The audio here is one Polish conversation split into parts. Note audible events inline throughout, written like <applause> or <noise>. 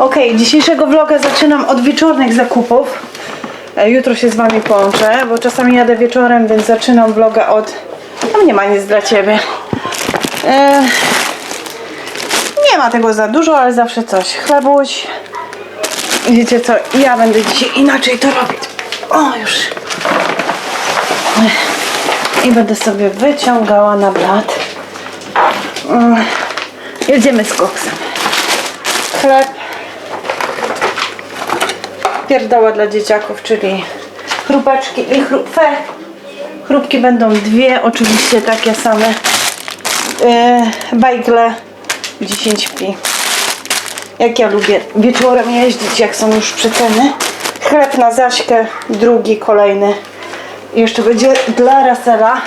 Ok, dzisiejszego vloga zaczynam od wieczornych zakupów. E, Jutro się z Wami połączę, bo czasami jadę wieczorem, więc zaczynam vloga od... Tam nie ma nic dla Ciebie. E, nie ma tego za dużo, ale zawsze coś. Chlebuś. Wiecie co, ja będę dzisiaj inaczej to robić. O, już. I będę sobie wyciągała na blat. Mm, Jedziemy z koksem. Chleb. Pierdoła dla dzieciaków, czyli chrupeczki i chrupfe. Chrupki będą dwie, oczywiście takie same. Yy, bajgle 10 pi. Jak ja lubię wieczorem jeździć, jak są już przeceny. Chleb na Zaśkę, drugi, kolejny. I jeszcze będzie dla Rasela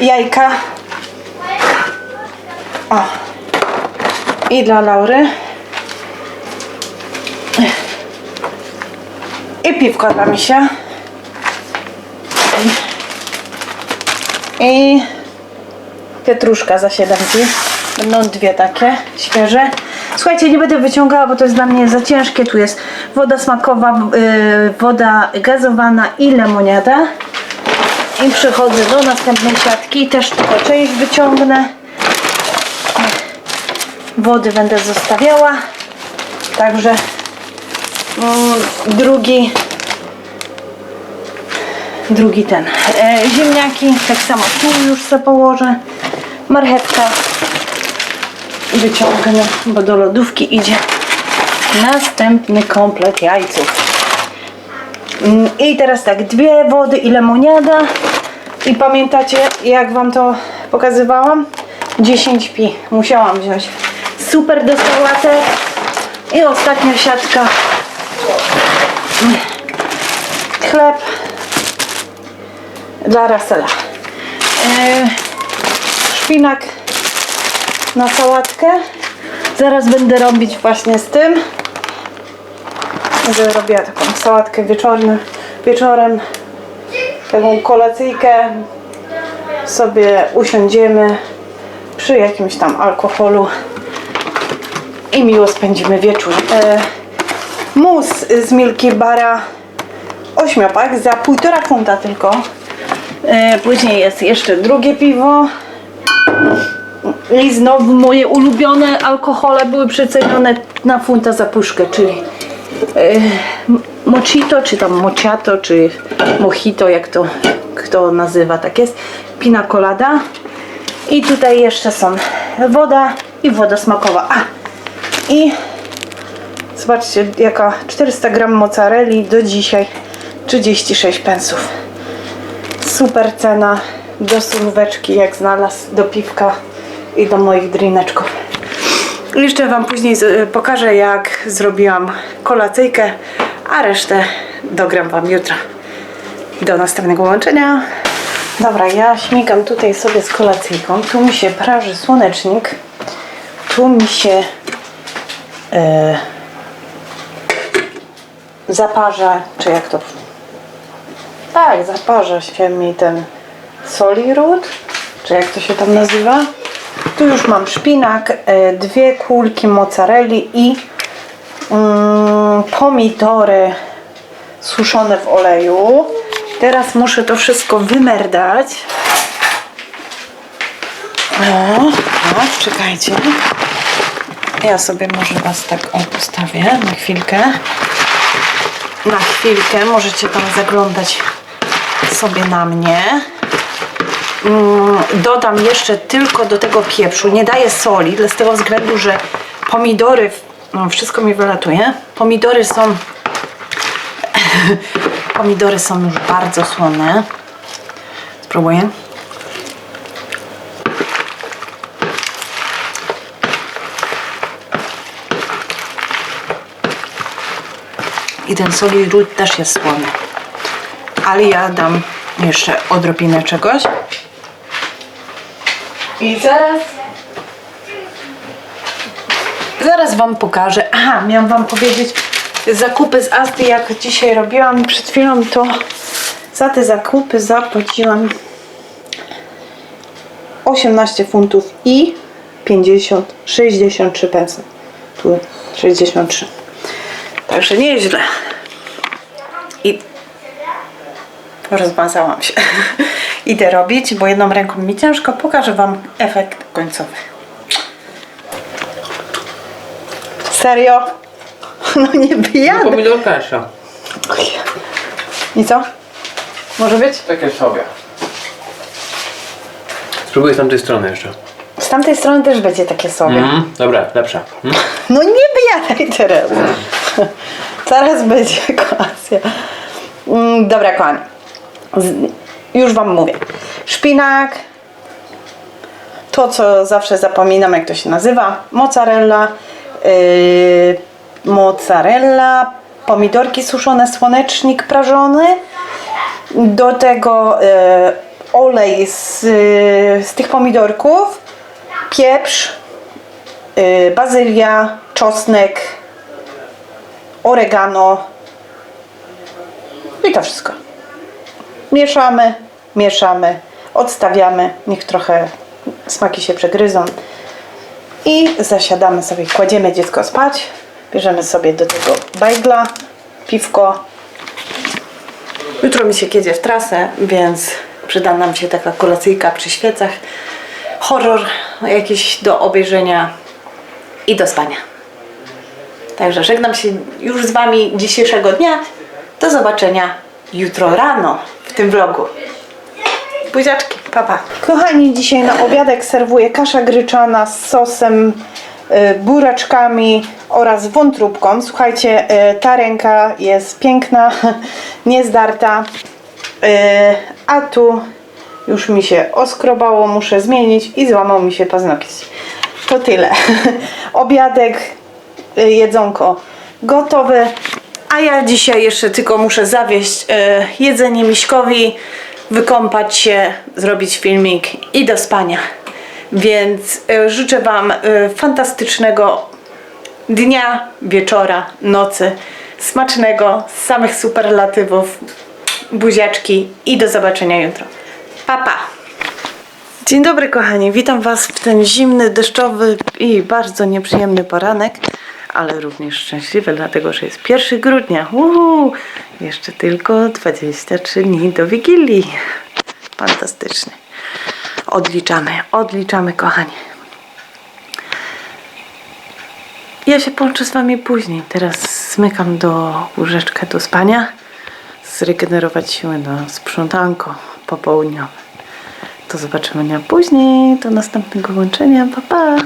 jajka. O. I dla Laury. I piwko dla misia. I pietruszka za 7 pi. Będą dwie takie świeże. Słuchajcie, nie będę wyciągała, bo to jest dla mnie za ciężkie. Tu jest woda smakowa, yy, woda gazowana i lemoniada. I przechodzę do następnej siatki. Też tylko część wyciągnę. Wody będę zostawiała. Także drugi drugi ten. E, ziemniaki, tak samo tu już sobie położę. Marchewka wyciągnę, bo do lodówki idzie następny komplet jajców. Mm, I teraz tak, dwie wody i lemoniada. I pamiętacie, jak wam to pokazywałam? 10 pi musiałam wziąć. Super do sałatek. I ostatnia siatka. Chleb dla Rasela. Yy, szpinak na sałatkę. Zaraz będę robić właśnie z tym. Będę robiła taką sałatkę wieczornym, wieczorem. Taką kolacyjkę. Sobie usiądziemy przy jakimś tam alkoholu i miło spędzimy wieczór. E, mus z Milky Bara ośmiopak za półtora funta tylko. E, później jest jeszcze drugie piwo. I znowu moje ulubione alkohole były przecenione na funta za puszkę, czyli e, mojito, czy tam mociato, czy mojito, jak to kto nazywa, tak jest. Pina colada. I tutaj jeszcze są woda i woda smakowa. A, i zobaczcie, jaka 400 gram mozzarelli do dzisiaj 36 pensów. Super cena do suróweczki, jak znalazł, do piwka i do moich drineczków. Jeszcze Wam później z- pokażę, jak zrobiłam kolacyjkę, a resztę dogram Wam jutro. Do następnego łączenia. Dobra, ja śmigam tutaj sobie z kolacyjką. Tu mi się praży słonecznik. Tu mi się e, zaparza, czy jak to tak, zaparza się mi ten solirud, czy jak to się tam nazywa. Tu już mam szpinak, e, dwie kulki mozzarelli i mm, pomidory suszone w oleju. Teraz muszę to wszystko wymerdać. O, tak, czekajcie. Ja sobie może Was tak o postawię na chwilkę. Na chwilkę możecie tam zaglądać sobie na mnie. Mm, Dodam jeszcze tylko do tego pieprzu. Nie daję soli, z tego względu, że pomidory, no, wszystko mi wylatuje. Pomidory są <laughs> pomidory są już bardzo słone. Spróbuję. I ten soli ród też jest słony. Ale ja dam jeszcze odrobinę czegoś. I zaraz Zaraz Wam pokażę. Aha, miałam Wam powiedzieć zakupy z Asty, jak dzisiaj robiłam przed chwilą, to za te zakupy zapłaciłam 18 funtów i 50, 63 pensy. tu 63. Także nieźle. I rozmazałam się. <laughs> Idę robić, bo jedną ręką mi ciężko. Pokażę Wam efekt końcowy. Serio? <laughs> No nie bijadę. Pomidor kasza. I co? Może być? Takie sobie. Spróbuję z tamtej strony jeszcze. Z tamtej strony też będzie takie sobie. Mm, dobra, lepsza. Mm. <laughs> No nie bijadaj teraz. <laughs> Zaraz będzie <laughs> kolacja. Mm, Dobra, kochani. Z- Już Wam mówię. Szpinak. To, co zawsze zapominam, jak to się nazywa. Mozzarella. Yy, mozzarella. Pomidorki suszone, słonecznik prażony. Do tego yy, olej z, yy, z tych pomidorków. Pieprz y, bazylia, czosnek, oregano i to wszystko. Mieszamy, mieszamy, odstawiamy, niech trochę smaki się przegryzą i zasiadamy sobie, kładziemy dziecko spać, bierzemy sobie do tego bajgla, piwko. Jutro mi się kiedzie w trasę, więc przyda nam się taka kolacyjka przy świecach. Horror jakiś do obejrzenia i do spania. Także żegnam się już z Wami dzisiejszego dnia. Do zobaczenia jutro rano w tym vlogu. Buziaczki, papa. Kochani, dzisiaj na obiadek serwuję kasza gryczana z sosem, y, buraczkami oraz wątróbką. Słuchajcie, y, ta ręka jest piękna, <laughs> niezdarta, y, a tu już mi się oskrobało, muszę zmienić i złamał mi się paznokieć. To tyle. <laughs> Obiadek, y, jedzonko gotowe. A ja dzisiaj jeszcze tylko muszę zawieść y, jedzenie Miśkowi, wykąpać się, zrobić filmik i do spania. Więc y, życzę Wam fantastycznego dnia, wieczora, nocy, smacznego, samych superlatywów, buziaczki i do zobaczenia jutro. Pa, pa! Dzień dobry kochani, witam Was w ten zimny, deszczowy i bardzo nieprzyjemny poranek, ale również szczęśliwy, dlatego że jest 1 grudnia. Uhu, jeszcze tylko 23 dni do Wigilii. Fantastycznie. Odliczamy, odliczamy kochani. Ja się połączę z Wami później. Teraz zmykam do łóżeczka do spania. Zregenerować siły na sprzątanko popołudniowe. Do zobaczenia później, do następnego łączenia. Pa, pa!